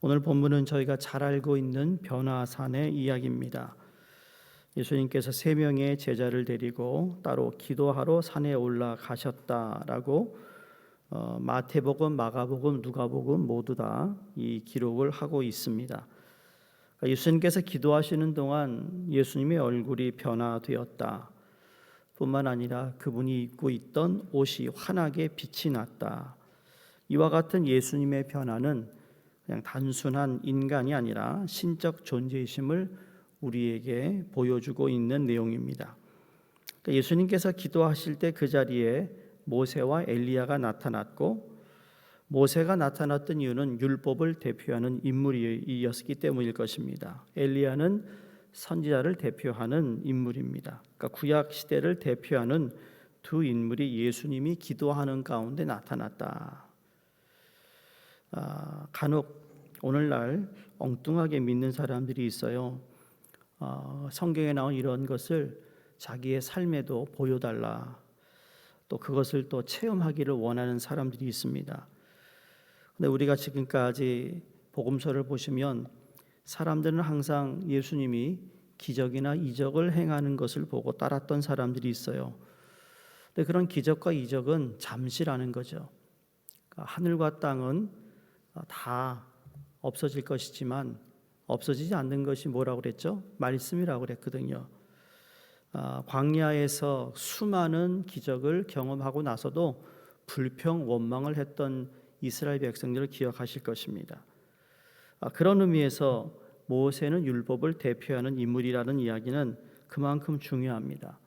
오늘 본문은 저희가 잘 알고 있는 변화산의 이야기입니다. 예수님께서 세 명의 제자를 데리고 따로 기도하러 산에 올라가셨다라고 어, 마태복음, 마가복음, 누가복음 모두 다 이 기록을 하고 있습니다. 그러니까 예수님께서 기도하시는 동안 예수님의 얼굴이 변화되었다. 뿐만 아니라 그분이 입고 있던 옷이 환하게 빛이 났다. 이와 같은 예수님의 변화는 그냥 단순한 인간이 아니라 신적 존재이심을 우리에게 보여주고 있는 내용입니다. 그러니까 예수님께서 기도하실 때 그 자리에 모세와 엘리야가 나타났고 모세가 나타났던 이유는 율법을 대표하는 인물이었기 때문일 것입니다. 엘리야는 선지자를 대표하는 인물입니다. 그러니까 구약 시대를 대표하는 두 인물이 예수님이 기도하는 가운데 나타났다. 아, 간혹 오늘날 엉뚱하게 믿는 사람들이 있어요. 어, 성경에 나온 이런 것을 자기의 삶에도 보여달라. 또 그것을 또 체험하기를 원하는 사람들이 있습니다. 근데 우리가 지금까지 복음서를 보시면 사람들은 항상 예수님이 기적이나 이적을 행하는 것을 보고 따랐던 사람들이 있어요. 근데 그런 기적과 이적은 잠시라는 거죠. 그러니까 하늘과 땅은 다 없어질 것이지만 없어지지 않는 것이 뭐라고 그랬죠? 말씀이라고 그랬거든요. 아, 광야에서 수많은 기적을 경험하고 나서도 불평 원망을 했던 이스라엘 백성들을 기억하실 것입니다. 아, 그런 의미에서 모세는 율법을 대표하는 인물이라는 이야기는 그만큼 중요합니다.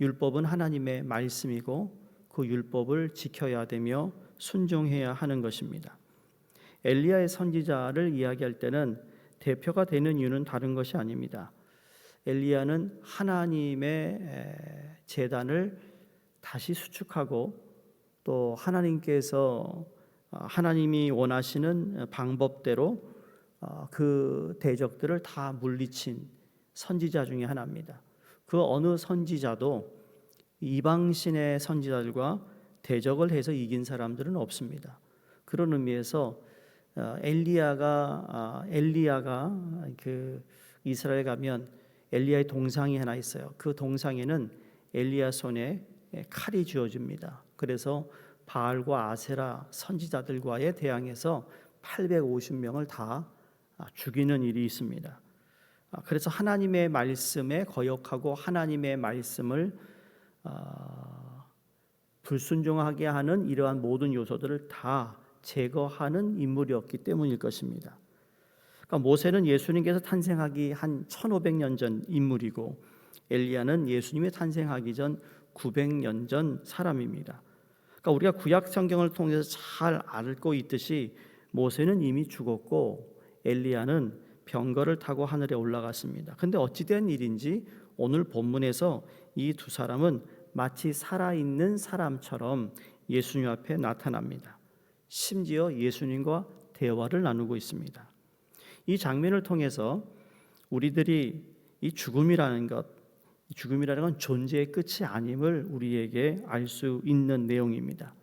율법은 하나님의 말씀이고 그 율법을 지켜야 되며 순종해야 하는 것입니다. 엘리야의 선지자를 이야기할 때는 대표가 되는 이유는 다른 것이 아닙니다. 엘리야는 하나님의 재단을 다시 수축하고 또 하나님께서 어, 하나님이 원하시는 방법대로 어, 그 대적들을 다 물리친 선지자 중에 하나입니다. 그 어느 선지자도 이방신의 선지자들과 대적을 해서 이긴 사람들은 없습니다. 그런 의미에서 어, 엘리야가 아, 엘리야가 그 이스라엘 가면 엘리야의 동상이 하나 있어요. 그 동상에는 엘리야 손에 칼이 쥐어집니다. 그래서 바알과 아세라 선지자들과의 대항에서 850명을 다 죽이는 일이 있습니다. 아, 그래서 하나님의 말씀에 거역하고 하나님의 말씀을 아, 불순종하게 하는 이러한 모든 요소들을 다 제거하는 인물이었기 때문일 것입니다. 그러니까 모세는 예수님께서 탄생하기 한 1500년 전 인물이고 엘리야는 예수님이 탄생하기 전 900년 전 사람입니다. 그러니까 우리가 구약 성경을 통해서 잘 알고 있듯이 모세는 이미 죽었고 엘리야는 병거를 타고 하늘에 올라갔습니다. 근데 어찌된 일인지 오늘 본문에서 이 두 사람은 마치 살아있는 사람처럼 예수님 앞에 나타납니다. 심지어 예수님과 대화를 나누고 있습니다. 이 장면을 통해서 우리들이 이 죽음이라는 것, 죽음이라는 건 존재의 끝이 아님을 우리에게 알 수 있는 내용입니다.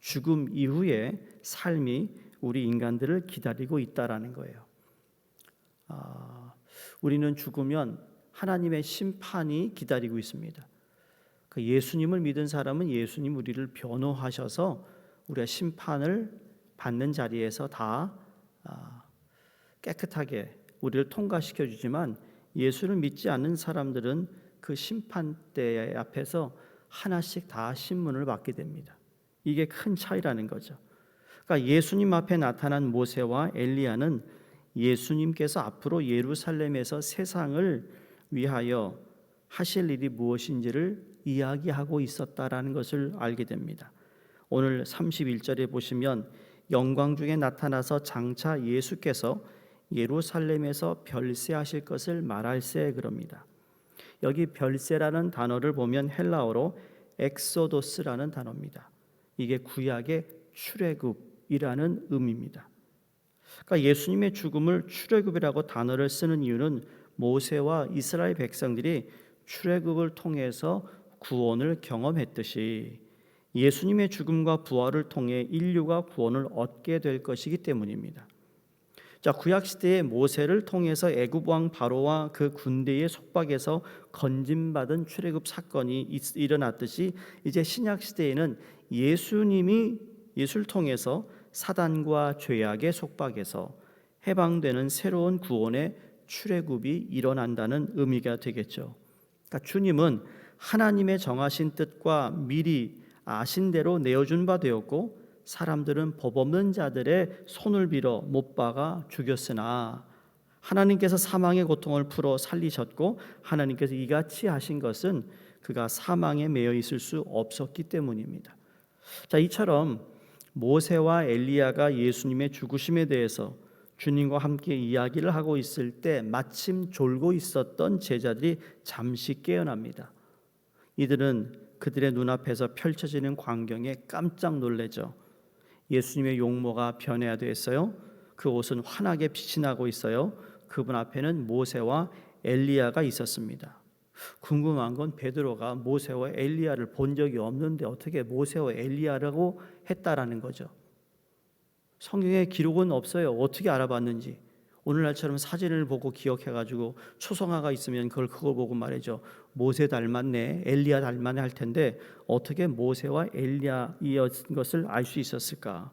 죽음 이후에 삶이 우리 인간들을 기다리고 있다라는 거예요. 아, 우리는 죽으면 하나님의 심판이 기다리고 있습니다. 그 예수님을 믿은 사람은 예수님 우리를 변호하셔서 우리가 심판을 받는 자리에서 다 아, 깨끗하게 우리를 통과시켜 주지만 예수를 믿지 않는 사람들은 그 심판대 앞에서 하나씩 다 신문을 받게 됩니다. 이게 큰 차이라는 거죠. 그러니까 예수님 앞에 나타난 모세와 엘리야는 예수님께서 앞으로 예루살렘에서 세상을 위하여 하실 일이 무엇인지를 이야기하고 있었다라는 것을 알게 됩니다. 오늘 31절에 보시면 영광 중에 나타나서 장차 예수께서 예루살렘에서 별세하실 것을 말할세 그럽니다. 여기 별세라는 단어를 보면 헬라어로 엑소도스라는 단어입니다. 이게 구약의 출애굽이라는 의미입니다. 그러니까 예수님의 죽음을 출애굽이라고 단어를 쓰는 이유는 모세와 이스라엘 백성들이 출애굽을 통해서 구원을 경험했듯이 예수님의 죽음과 부활을 통해 인류가 구원을 얻게 될 것이기 때문입니다. 자, 구약 시대의 모세를 통해서 애굽 왕 바로와 그 군대의 속박에서 건진받은 출애굽 사건이 있- 일어났듯이 이제 신약 시대에는 예수님이 예수를 통해서 사단과 죄악의 속박에서 해방되는 새로운 구원의 출애굽이 일어난다는 의미가 되겠죠. 그러니까 주님은 하나님의 정하신 뜻과 미리 아신 대로 내어준 바 되었고 사람들은 법 없는 자들의 손을 빌어 못 박아 죽였으나 하나님께서 사망의 고통을 풀어 살리셨고 하나님께서 이같이 하신 것은 그가 사망에 매여 있을 수 없었기 때문입니다. 자, 이처럼 모세와 엘리야가 예수님의 죽으심에 대해서 주님과 함께 이야기를 하고 있을 때 마침 졸고 있었던 제자들이 잠시 깨어납니다. 이들은 그들의 눈앞에서 펼쳐지는 광경에 깜짝 놀래죠. 예수님의 용모가 변해야 되었어요. 그 옷은 환하게 빛이 나고 있어요. 그분 앞에는 모세와 엘리야가 있었습니다. 궁금한 건 베드로가 모세와 엘리야를 본 적이 없는데 어떻게 모세와 엘리야라고 했다라는 거죠. 성경에 기록은 없어요. 어떻게 알아봤는지. 오늘날처럼 사진을 보고 기억해가지고 초성화가 있으면 그걸 그걸 보고 말이죠. 모세 닮았네, 엘리야 닮았네 할 텐데 어떻게 모세와 엘리야이었 것을 알 수 있었을까?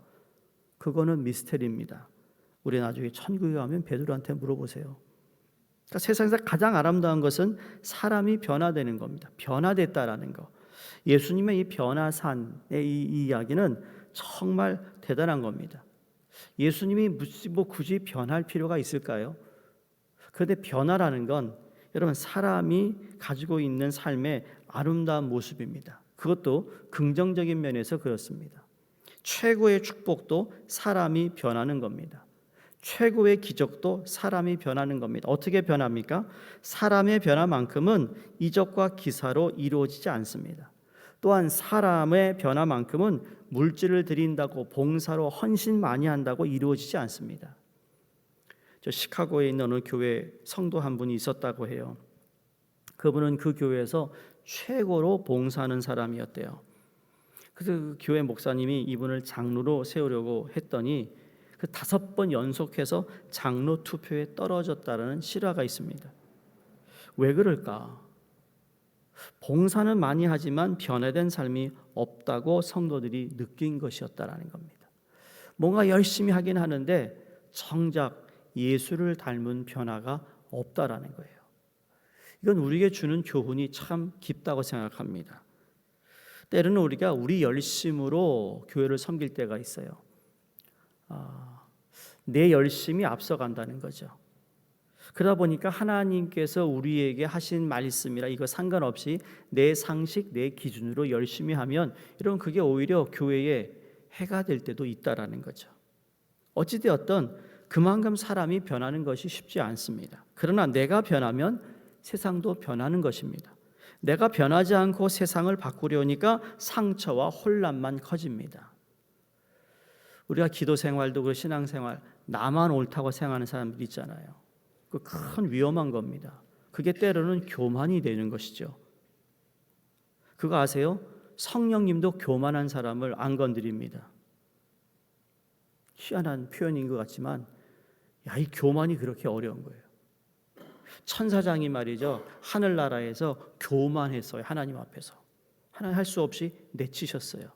그거는 미스테리입니다. 우리 나중에 천국에 가면 베드로한테 물어보세요. 그러니까 세상에서 가장 아름다운 것은 사람이 변화되는 겁니다. 변화됐다라는 거. 예수님의 이 변화산의 이, 이 이야기는 정말 대단한 겁니다. 예수님이 뭐 굳이 변할 필요가 있을까요? 그런데 변화라는 건 여러분 사람이 가지고 있는 삶의 아름다운 모습입니다. 그것도 긍정적인 면에서 그렇습니다. 최고의 축복도 사람이 변하는 겁니다. 최고의 기적도 사람이 변하는 겁니다. 어떻게 변합니까? 사람의 변화만큼은 이적과 기사로 이루어지지 않습니다. 또한 사람의 변화만큼은 물질을 드린다고 봉사로 헌신 많이 한다고 이루어지지 않습니다. 저 시카고에 있는 어느 교회 성도 한 분이 있었다고 해요. 그분은 그 교회에서 최고로 봉사하는 사람이었대요. 그래서 그 교회 목사님이 이분을 장로로 세우려고 했더니 그 다섯 번 연속해서 장로 투표에 떨어졌다는 실화가 있습니다. 왜 그럴까? 봉사는 많이 하지만 변화된 삶이 없다고 성도들이 느낀 것이었다라는 겁니다. 뭔가 열심히 하긴 하는데 정작 예수를 닮은 변화가 없다라는 거예요. 이건 우리에게 주는 교훈이 참 깊다고 생각합니다. 때로는 우리가 우리 열심으로 교회를 섬길 때가 있어요. 아, 내 열심이 앞서간다는 거죠. 그러다 보니까 하나님께서 우리에게 하신 말씀이라 이거 상관없이 내 상식, 내 기준으로 열심히 하면 이런 그게 오히려 교회에 해가 될 때도 있다라는 거죠. 어찌 되었던 그만큼 사람이 변하는 것이 쉽지 않습니다. 그러나 내가 변하면 세상도 변하는 것입니다. 내가 변하지 않고 세상을 바꾸려니까 상처와 혼란만 커집니다. 우리가 기도 생활도 그 신앙 생활 나만 옳다고 생각하는 사람들 있잖아요. 그 큰 위험한 겁니다. 그게 때로는 교만이 되는 것이죠. 그거 아세요? 성령님도 교만한 사람을 안 건드립니다. 희한한 표현인 것 같지만, 야, 이 교만이 그렇게 어려운 거예요. 천사장이 말이죠. 하늘나라에서 교만했어요. 하나님 앞에서. 하나님 할 수 없이 내치셨어요.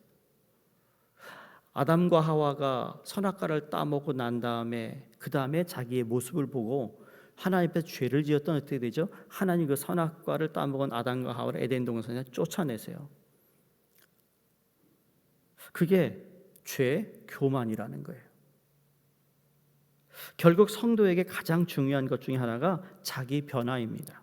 아담과 하와가 선악과를 따먹고 난 다음에 그 다음에 자기의 모습을 보고 하나님 앞에 죄를 지었던 어떻게 되죠? 하나님 그 선악과를 따먹은 아담과 하와를 에덴 동산에 쫓아내세요. 그게 죄 교만이라는 거예요. 결국 성도에게 가장 중요한 것 중에 하나가 자기 변화입니다.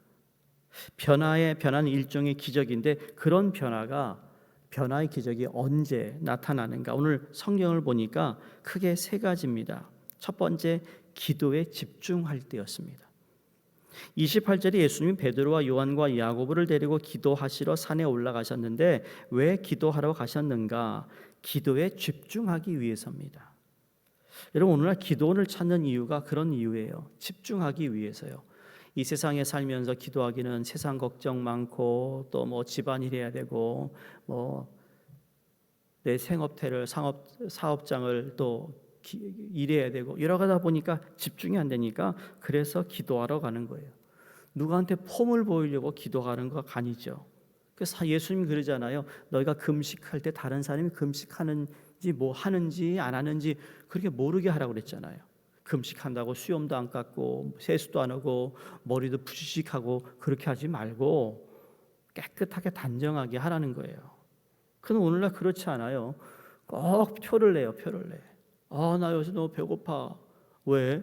변화의 변화는 일종의 기적인데 그런 변화가 변화의 기적이 언제 나타나는가? 오늘 성경을 보니까 크게 세 가지입니다. 첫 번째 기도에 집중할 때였습니다. 28절에 예수님이 베드로와 요한과 야고보를 데리고 기도하시러 산에 올라가셨는데 왜 기도하러 가셨는가? 기도에 집중하기 위해서입니다. 여러분 오늘날 기도원을 찾는 이유가 그런 이유예요. 집중하기 위해서요. 이 세상에 살면서 기도하기는 세상 걱정 많고 또 뭐 집안일 해야 되고 뭐 내 생업태를 상업 사업장을 또 기- 일해야 되고 이러다 보니까 집중이 안 되니까 그래서 기도하러 가는 거예요. 누구한테 폼을 보이려고 기도하는 거 아니죠. 그래서 예수님이 그러잖아요. 너희가 금식할 때 다른 사람이 금식하는지 뭐 하는지 안 하는지 그렇게 모르게 하라고 그랬잖아요. 금식한다고 수염도 안 깎고 세수도 안 하고 머리도 푸시식하고 그렇게 하지 말고 깨끗하게 단정하게 하라는 거예요. 그는 오늘날 그렇지 않아요. 꼭 표를 내요, 표를 내. 아, 나 요새 너무 배고파. 왜?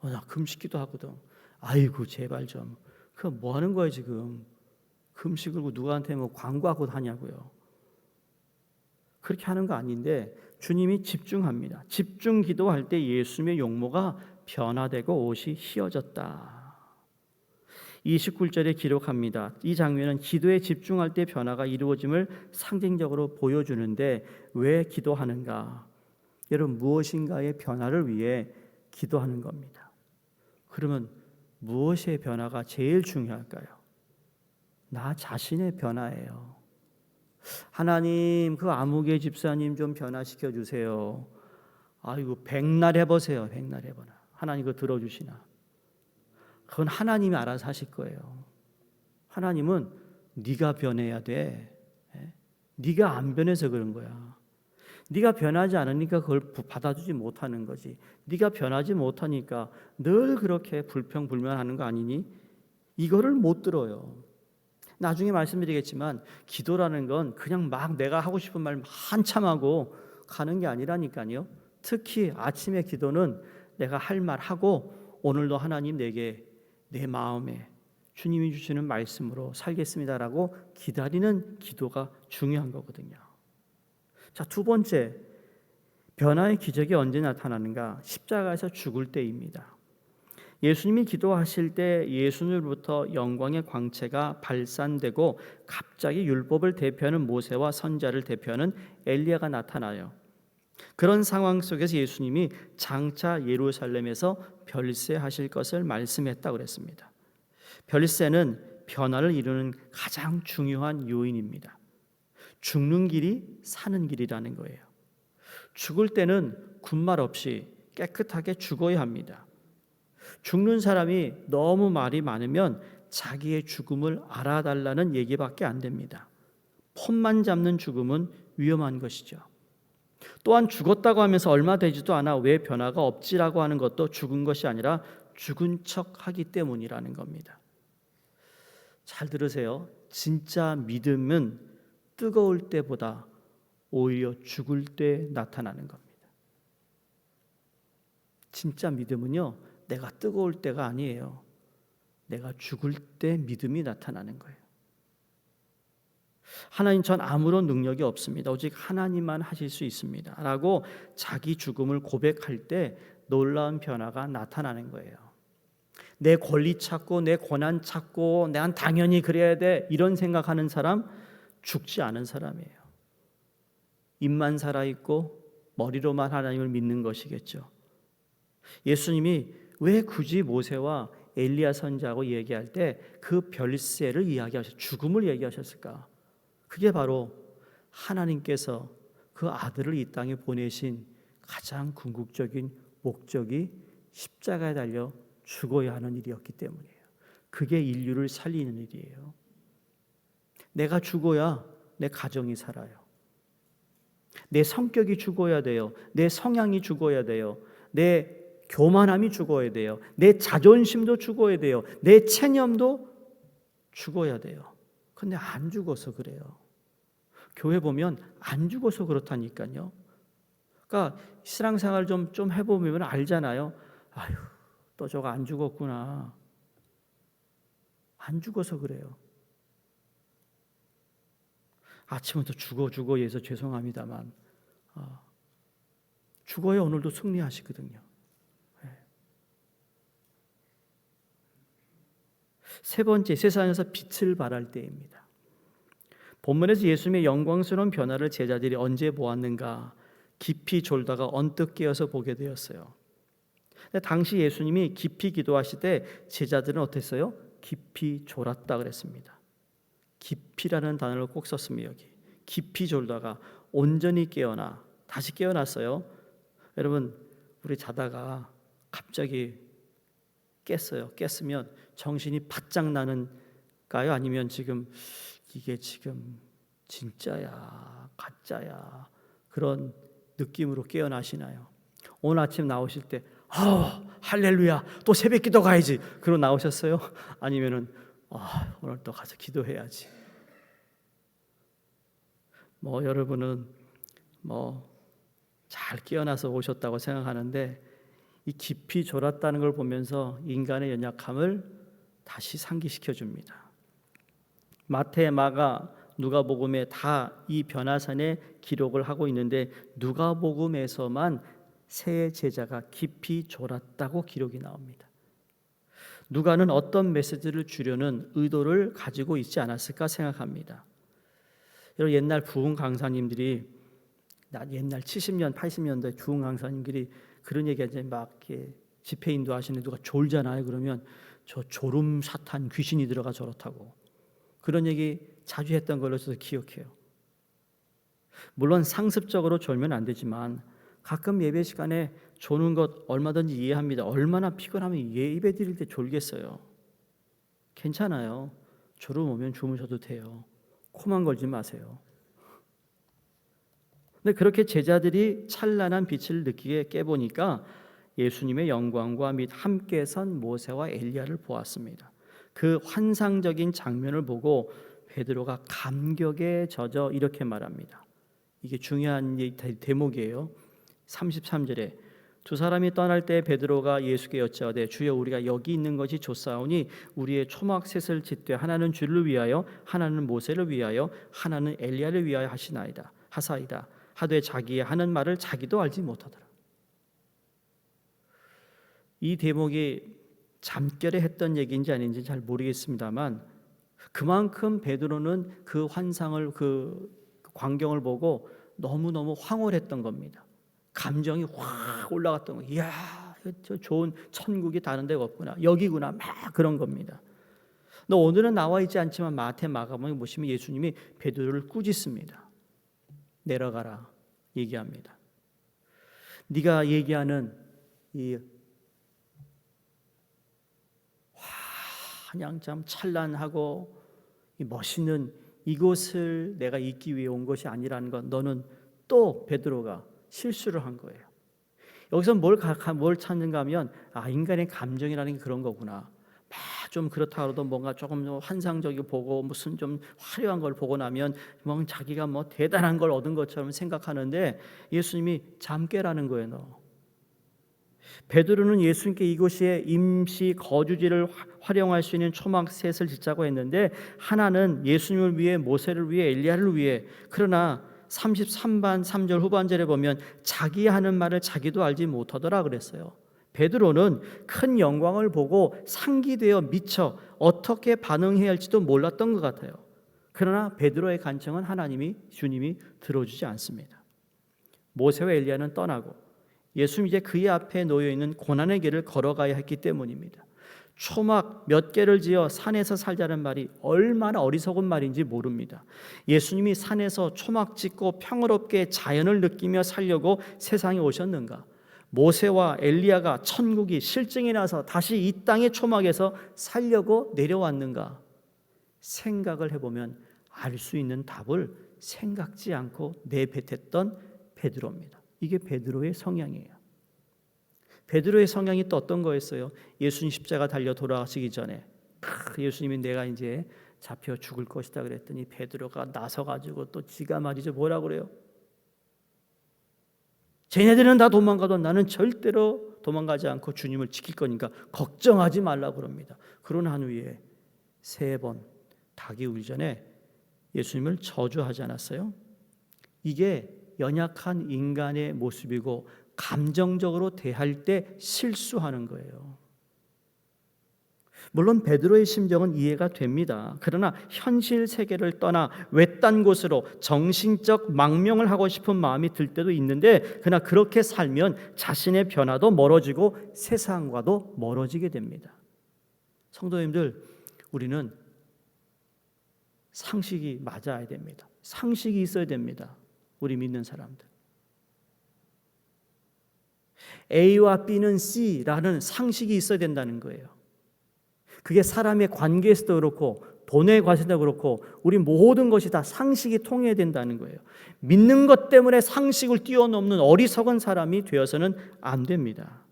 어, 나 금식기도 하거든. 아이고, 제발 좀. 그 뭐 하는 거예요, 지금? 금식을 누구한테 뭐 광고하고 하냐고요. 그렇게 하는 거 아닌데 주님이 집중합니다. 집중 기도할 때 예수님의 용모가 변화되고 옷이 휘어졌다. 29절에 기록합니다. 이 장면은 기도에 집중할 때 변화가 이루어짐을 상징적으로 보여주는데 왜 기도하는가? 여러분 무엇인가의 변화를 위해 기도하는 겁니다. 그러면 무엇의 변화가 제일 중요할까요? 나 자신의 변화예요. 하나님 그 아무개 집사님 좀 변화시켜 주세요. 아이고 백날 해보세요. 백날 해보나. 하나님 그거 들어주시나. 그건 하나님이 알아서 하실 거예요. 하나님은 네가 변해야 돼. 예? 네가 안 변해서 그런 거야. 네가 변하지 않으니까 그걸 받아주지 못하는 거지. 네가 변하지 못하니까 늘 그렇게 불평불만하는 거 아니니? 이거를 못 들어요. 나중에 말씀드리겠지만 기도라는 건 그냥 막 내가 하고 싶은 말 한참 하고 가는 게 아니라니까요. 특히 아침의 기도는 내가 할 말 하고 오늘도 하나님 내게 내 마음에 주님이 주시는 말씀으로 살겠습니다라고 기다리는 기도가 중요한 거거든요. 자, 두 번째 변화의 기적이 언제 나타나는가? 십자가에서 죽을 때입니다. 예수님이 기도하실 때 예수님으로부터 영광의 광채가 발산되고 갑자기 율법을 대표하는 모세와 선자를 대표하는 엘리야가 나타나요. 그런 상황 속에서 예수님이 장차 예루살렘에서 별세하실 것을 말씀했다고 그랬습니다. 별세는 변화를 이루는 가장 중요한 요인입니다. 죽는 길이 사는 길이라는 거예요. 죽을 때는 군말 없이 깨끗하게 죽어야 합니다. 죽는 사람이 너무 말이 많으면 자기의 죽음을 알아달라는 얘기밖에 안 됩니다. 폰만 잡는 죽음은 위험한 것이죠. 또한 죽었다고 하면서 얼마 되지도 않아 왜 변화가 없지라고 하는 것도 죽은 것이 아니라 죽은 척 하기 때문이라는 겁니다. 잘 들으세요. 진짜 믿음은 뜨거울 때보다 오히려 죽을 때 나타나는 겁니다. 진짜 믿음은요, 내가 뜨거울 때가 아니에요. 내가 죽을 때 믿음이 나타나는 거예요. 하나님 전 아무런 능력이 없습니다. 오직 하나님만 하실 수 있습니다. 라고 자기 죽음을 고백할 때 놀라운 변화가 나타나는 거예요. 내 권리 찾고 내 권한 찾고 난 당연히 그래야 돼 이런 생각하는 사람 죽지 않은 사람이에요. 입만 살아 있고 머리로만 하나님을 믿는 것이겠죠. 예수님이 왜 굳이 모세와 엘리야 선자하고 얘기할 때 그 별세를 이야기하셨 죽음을 얘기하셨을까? 그게 바로 하나님께서 그 아들을 이 땅에 보내신 가장 궁극적인 목적이 십자가에 달려 죽어야 하는 일이었기 때문이에요. 그게 인류를 살리는 일이에요. 내가 죽어야 내 가정이 살아요. 내 성격이 죽어야 돼요. 내 성향이 죽어야 돼요. 내 교만함이 죽어야 돼요. 내 자존심도 죽어야 돼요. 내 체념도 죽어야 돼요. 근데 안 죽어서 그래요. 교회 보면 안 죽어서 그렇다니까요. 그러니까 신앙생활 좀, 좀 해보면 알잖아요. 아유, 또 저거 안 죽었구나. 안 죽어서 그래요. 아침부터 죽어 죽어 해서 죄송합니다만 어, 죽어야 오늘도 승리하시거든요. 세 번째 세상에서 빛을 발할 때입니다. 본문에서 예수님의 영광스러운 변화를 제자들이 언제 보았는가 깊이 졸다가 언뜻 깨어서 보게 되었어요. 당시 예수님이 깊이 기도하실 때 제자들은 어땠어요? 깊이 졸았다 그랬습니다. 깊이라는 단어를 꼭 썼습니다. 여기 깊이 졸다가 온전히 깨어나 다시 깨어났어요. 여러분 우리 자다가 갑자기 깼어요. 깼으면 정신이 바짝 나는가요? 아니면 지금 이게 지금 진짜야, 가짜야 그런 느낌으로 깨어나시나요? 오늘 아침 나오실 때 아, 할렐루야. 또 새벽기도 가야지. 그러고 나오셨어요? 아니면은 아, 오늘 또 가서 기도해야지. 뭐 여러분은 뭐 잘 깨어나서 오셨다고 생각하는데 이 깊이 졸았다는 걸 보면서 인간의 연약함을 다시 상기시켜 줍니다. 마태, 마가, 누가복음에 다 이 변화산의 기록을 하고 있는데 누가복음에서만 새 제자가 깊이 졸았다고 기록이 나옵니다. 누가는 어떤 메시지를 주려는 의도를 가지고 있지 않았을까 생각합니다. 여러분 옛날 부흥 강사님들이 나 옛날 70년 80년대 부흥 강사님들이 그런 얘기하지 막 이렇게 집회 인도하시는 누가 졸잖아요. 그러면 저 졸음 사탄 귀신이 들어가 저렇다고 그런 얘기 자주 했던 걸로 저도 기억해요. 물론 상습적으로 졸면 안 되지만 가끔 예배 시간에 조는 것 얼마든지 이해합니다. 얼마나 피곤하면 예배 드릴 때 졸겠어요. 괜찮아요. 졸음 오면 주무셔도 돼요. 코만 걸지 마세요. 근데 그렇게 제자들이 찬란한 빛을 느끼게 깨보니까 예수님의 영광과 및 함께 선 모세와 엘리야를 보았습니다. 그 환상적인 장면을 보고 베드로가 감격에 젖어 이렇게 말합니다. 이게 중요한 대목이에요. 33절에 두 사람이 떠날 때 베드로가 예수께 여짜오되 주여 우리가 여기 있는 것이 좋사오니 우리의 초막셋을 짓되 하나는 주를 위하여 하나는 모세를 위하여 하나는 엘리야를 위하여 하시나이다 하사이다 하되 자기의 하는 말을 자기도 알지 못하더라. 이 대목이 잠결에 했던 얘기인지 아닌지 잘 모르겠습니다만 그만큼 베드로는 그 환상을 그 광경을 보고 너무 너무 황홀했던 겁니다. 감정이 확 올라갔던 거. 이야, 저 좋은 천국이 다른 데가 없구나. 여기구나. 막 그런 겁니다. 너 오늘은 나와 있지 않지만 마태 마가복에 보시면 예수님이 베드로를 꾸짖습니다. 내려가라 얘기합니다. 네가 얘기하는 이 한양참 찬란하고 이 멋있는 이곳을 내가 잊기 위해 온 것이 아니라는 건 너는 또 베드로가 실수를 한 거예요. 여기서 뭘, 뭘 찾는가 하면 아 인간의 감정이라는 게 그런 거구나. 좀 그렇다 그래도 뭔가 조금 환상적이고 보고 무슨 좀 화려한 걸 보고 나면 뭐 자기가 뭐 대단한 걸 얻은 것처럼 생각하는데 예수님이 잠 깨라는 거예요. 너. 베드로는 예수님께 이곳에 임시 거주지를 활용할 수 있는 초막셋을 짓자고 했는데 하나는 예수님을 위해 모세를 위해 엘리야를 위해 그러나 33반 3절 후반절에 보면 자기 하는 말을 자기도 알지 못하더라 그랬어요. 베드로는 큰 영광을 보고 상기되어 미쳐 어떻게 반응해야 할지도 몰랐던 것 같아요. 그러나 베드로의 간청은 하나님이 주님이 들어주지 않습니다. 모세와 엘리야는 떠나고 예수님 이제 그의 앞에 놓여 있는 고난의 길을 걸어가야 했기 때문입니다. 초막 몇 개를 지어 산에서 살자는 말이 얼마나 어리석은 말인지 모릅니다. 예수님이 산에서 초막 짓고 평화롭게 자연을 느끼며 살려고 세상에 오셨는가? 모세와 엘리야가 천국이 실증이 나서 다시 이 땅의 초막에서 살려고 내려왔는가? 생각을 해보면 알 수 있는 답을 생각지 않고 내뱉었던 베드로입니다. 이게 베드로의 성향이에요. 베드로의 성향이 또 어떤 거였어요? 예수님 십자가 달려 돌아가시기 전에 예수님이 내가 이제 잡혀 죽을 것이다 그랬더니 베드로가 나서 가지고 또 지가 말이죠 뭐라 그래요? 쟤네들은 다 도망가도 나는 절대로 도망가지 않고 주님을 지킬 거니까 걱정하지 말라 그럽니다. 그런 한 후에 세 번 닭이 울기 전에 예수님을 저주하지 않았어요? 이게 연약한 인간의 모습이고 감정적으로 대할 때 실수하는 거예요. 물론 베드로의 심정은 이해가 됩니다. 그러나 현실 세계를 떠나 외딴 곳으로 정신적 망명을 하고 싶은 마음이 들 때도 있는데 그러나 그렇게 살면 자신의 변화도 멀어지고 세상과도 멀어지게 됩니다. 성도님들 우리는 상식이 맞아야 됩니다. 상식이 있어야 됩니다. 우리 믿는 사람들. A와 B는 C라는 상식이 있어야 된다는 거예요. 그게 사람의 관계에서도 그렇고 돈에 관해서도 그렇고 우리 모든 것이 다 상식이 통해야 된다는 거예요. 믿는 것 때문에 상식을 뛰어넘는 어리석은 사람이 되어서는 안 됩니다.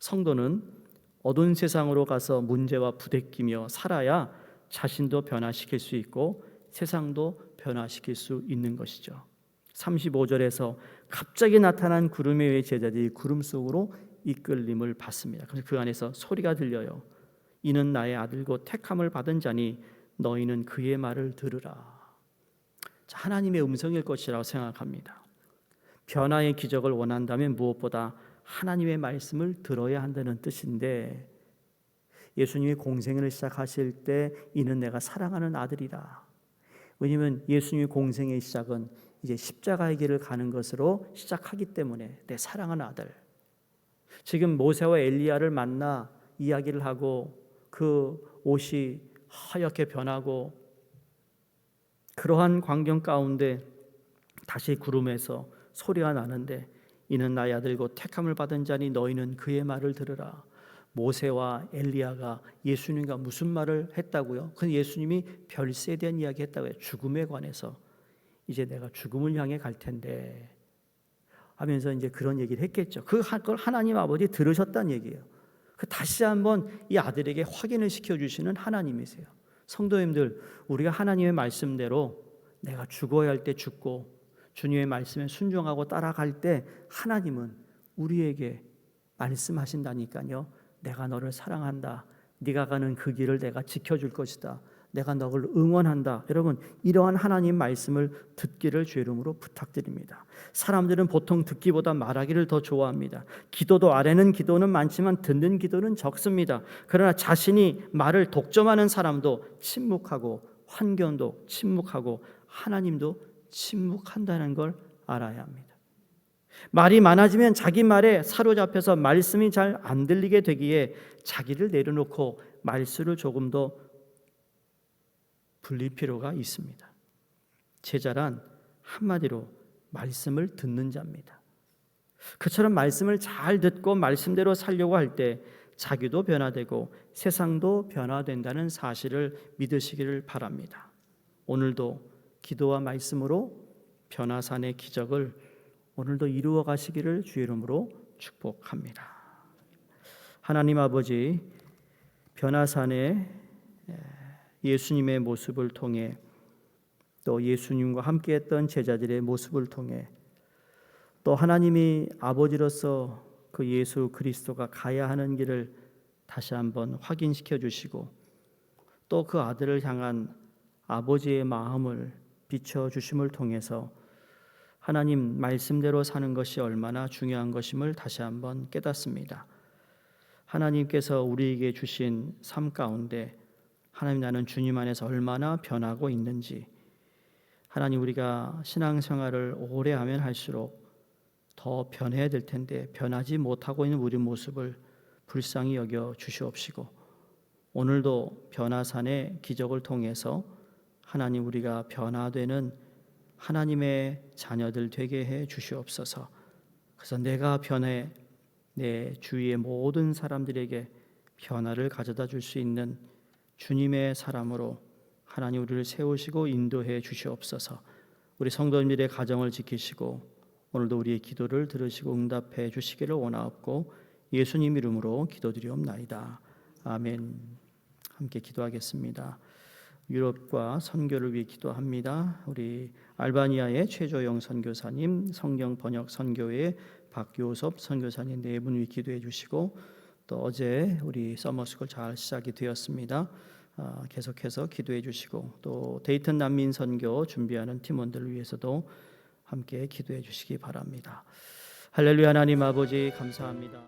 성도는 어두운 세상으로 가서 문제와 부대끼며 살아야 자신도 변화시킬 수 있고 세상도 변화시킬 수 있는 것이죠. 35절에서 갑자기 나타난 구름에 의해 제자들이 구름 속으로 이끌림을 받습니다. 그래서 그 안에서 소리가 들려요. 이는 나의 아들고 택함을 받은 자니 너희는 그의 말을 들으라. 자, 하나님의 음성일 것이라고 생각합니다. 변화의 기적을 원한다면 무엇보다 하나님의 말씀을 들어야 한다는 뜻인데 예수님이 공생을 시작하실 때 이는 내가 사랑하는 아들이라. 왜냐하면 예수님의 공생의 시작은 이제 십자가의 길을 가는 것으로 시작하기 때문에 내 사랑하는 아들. 지금 모세와 엘리야를 만나 이야기를 하고 그 옷이 하얗게 변하고 그러한 광경 가운데 다시 구름에서 소리가 나는데 이는 나의 아들고 택함을 받은 자니 너희는 그의 말을 들으라. 모세와 엘리야가 예수님과 무슨 말을 했다고요? 그 예수님이 별세에 대한 이야기 했다고요. 죽음에 관해서 이제 내가 죽음을 향해 갈 텐데 하면서 이제 그런 얘기를 했겠죠. 그걸 하나님 아버지 들으셨다는 얘기예요. 그 다시 한번 이 아들에게 확인을 시켜 주시는 하나님이세요. 성도님들, 우리가 하나님의 말씀대로 내가 죽어야 할 때 죽고 주님의 말씀에 순종하고 따라갈 때 하나님은 우리에게 말씀하신다니까요. 내가 너를 사랑한다. 네가 가는 그 길을 내가 지켜줄 것이다. 내가 너를 응원한다. 여러분, 이러한 하나님 말씀을 듣기를 주 이름으로 부탁드립니다. 사람들은 보통 듣기보다 말하기를 더 좋아합니다. 기도도 아래는 기도는 많지만 듣는 기도는 적습니다. 그러나 자신이 말을 독점하는 사람도 침묵하고 환경도 침묵하고 하나님도 침묵한다는 걸 알아야 합니다. 말이 많아지면 자기 말에 사로잡혀서 말씀이 잘 안 들리게 되기에 자기를 내려놓고 말수를 조금 더 불릴 필요가 있습니다. 제자란 한마디로 말씀을 듣는 자입니다. 그처럼 말씀을 잘 듣고 말씀대로 살려고 할 때 자기도 변화되고 세상도 변화된다는 사실을 믿으시기를 바랍니다. 오늘도 기도와 말씀으로 변화산의 기적을 오늘도 이루어 가시기를 주의 이름으로 축복합니다. 하나님 아버지 변화산의 예수님의 모습을 통해 또 예수님과 함께했던 제자들의 모습을 통해 또 하나님이 아버지로서 그 예수 그리스도가 가야 하는 길을 다시 한번 확인시켜 주시고 또 그 아들을 향한 아버지의 마음을 비춰 주심을 통해서 하나님 말씀대로 사는 것이 얼마나 중요한 것임을 다시 한번 깨닫습니다. 하나님께서 우리에게 주신 삶 가운데 하나님 나는 주님 안에서 얼마나 변하고 있는지 하나님 우리가 신앙생활을 오래 하면 할수록 더 변해야 될 텐데 변하지 못하고 있는 우리 모습을 불쌍히 여겨 주시옵시고 오늘도 변화산의 기적을 통해서 하나님 우리가 변화되는 하나님의 자녀들 되게 해 주시옵소서. 그래서 내가 변해 내 주위의 모든 사람들에게 변화를 가져다 줄 수 있는 주님의 사람으로 하나님 우리를 세우시고 인도해 주시옵소서. 우리 성도님들의 가정을 지키시고 오늘도 우리의 기도를 들으시고 응답해 주시기를 원하옵고 예수님 이름으로 기도드리옵나이다. 아멘. 함께 기도하겠습니다. 유럽과 선교를 위해 기도합니다. 우리 알바니아의 최조영 선교사님, 성경 번역 선교회 박교섭 선교사님 네 분 위해 기도해 주시고 또 어제 우리 서머스쿨 잘 시작이 되었습니다. 아, 계속해서 기도해 주시고 또 데이튼 난민 선교 준비하는 팀원들을 위해서도 함께 기도해 주시기 바랍니다. 할렐루야 하나님 아버지 감사합니다.